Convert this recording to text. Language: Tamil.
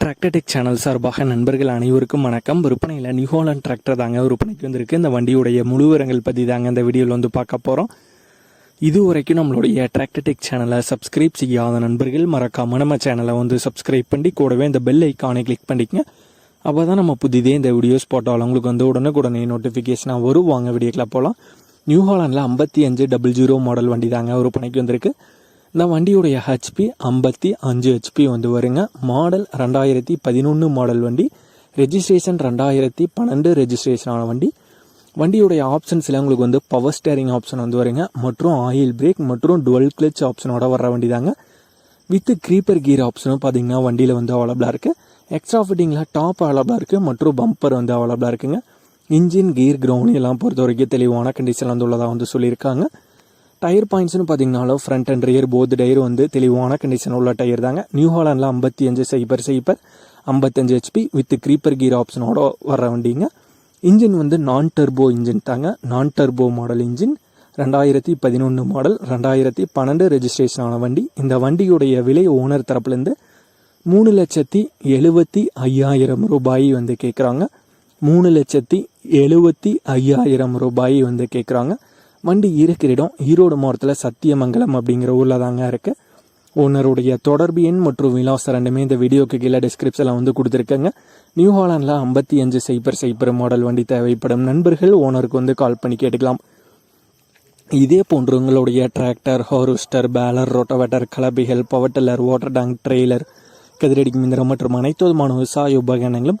டிராக்டர்டெக் சேனல் சார்பாக நண்பர்கள் அனைவருக்கும் வணக்கம். விற்பனையில் நியூஹாலண்ட் டிராக்டர் தாங்க விற்பனைக்கு வந்திருக்கு. இந்த வண்டியுடைய முழுவரங்கள் பற்றி தாங்க இந்த வீடியோவில் வந்து பார்க்க போகிறோம் இது வரைக்கும் நம்மளுடைய டிராக்டர்டெக் சேனலை சப்ஸ்கிரைப் செய்யாத நண்பர்கள் மறக்காம நம்ம சேனலை வந்து சப்ஸ்கிரைப் பண்ணி கூடவே இந்த பெல் ஐக்கானை கிளிக் பண்ணிக்கங்க. அப்போ தான் நம்ம புதிதே இந்த வீடியோஸ் போட்டாலும் உங்களுக்கு வந்து உடனுக்குடனே நோட்டிஃபிகேஷனாக வரும். வாங்க வீடியோக்கில் போகலாம் நியூஹாலண்டில் ஐம்பத்தி அஞ்சு டபுள் ஜீரோ மாடல் வண்டி தாங்க விற்பனைக்கு வந்திருக்கு. இந்த வண்டியுடைய ஹெச்பி ஐம்பத்தி அஞ்சு ஹெச்பி வந்து வருங்க. மாடல் ரெண்டாயிரத்தி பதினொன்று மாடல் வண்டி. ரெஜிஸ்ட்ரேஷன் ரெண்டாயிரத்தி பன்னெண்டு ரெஜிஸ்ட்ரேஷன் ஆன வண்டி. வண்டியுடைய ஆப்ஷன்ஸில் உங்களுக்கு வந்து பவர் ஸ்டேரிங் ஆப்ஷன் வந்து வருங்க. மற்றும் ஆயில் பிரேக் மற்றும் டுவெல் கிளச் ஆப்ஷனோட வர்ற வண்டி தாங்க வித் க்ரீப்பர் கீர் ஆப்ஷனும் பார்த்தீங்கன்னா வண்டியில் வந்து அவைலபிளாக இருக்குது எக்ஸ்ட்ரா ஃபிட்டிங்கில் டாப் அவைலபிளாக இருக்குது மற்றும் பம்பர் வந்து அவைலபிளாக இருக்குங்க. இன்ஜின் கீர் கிரவுண்ட் எல்லாம் பொறுத்த வரைக்கும் தெளிவான கண்டிஷன் வந்து உள்ளதாக வந்து சொல்லியிருக்காங்க. டயர் பாயிண்ட்ஸ்னு பார்த்தீங்கனாலும் front and rear both tyre வந்து தெளிவான கண்டிஷன் உள்ள டயர் தாங்க. நியூ ஹாலண்டில் ஐம்பத்தி அஞ்சு சைபர் சைபர் ஐம்பத்தஞ்சு ஹெச்பி வித் க்ரீப்பர் கீர் ஆப்ஷனோட வர வண்டிங்க. இன்ஜின் வந்து நான் டர்போ இன்ஜின் தாங்க. நான் டர்போ மாடல் இன்ஜின் ரெண்டாயிரத்தி பதினொன்று மாடல் ரெண்டாயிரத்தி பன்னெண்டு ரெஜிஸ்ட்ரேஷன் ஆன வண்டி. இந்த வண்டியுடைய விலை ஓனர் தரப்புலேருந்து மூணு லட்சத்தி எழுபத்தி ஐயாயிரம் ரூபாய் வந்து கேட்குறாங்க மூணு லட்சத்தி எழுபத்தி ஐயாயிரம் ரூபாய் வந்து கேட்குறாங்க வண்டி இருக்கிற இடம் ஈரோடு மாவட்டத்தில் சத்தியமங்கலம் அப்படிங்கிற ஊரில் தாங்க இருக்குது ஓனருடைய தொடர்பு எண் மற்றும் விலாசம் ரெண்டுமே இந்த வீடியோக்கு கீழே டிஸ்கிரிப்ஷனில் வந்து கொடுத்துருக்கேங்க. நியூ ஹாலாண்டில் ஐம்பத்தி அஞ்சு சைப்பர் சைப்பர் மாடல் வண்டி தேவைப்படும் நண்பர்கள் ஓனருக்கு வந்து கால் பண்ணி கேட்டுக்கலாம். இதே போன்று உங்களுடைய tractor harvester baler rotavator கலபிகள் power tiller water tank trailer கதிரடி மிந்திரம் மற்றும் அனைத்து விதமான விவசாய உபகரணங்களும்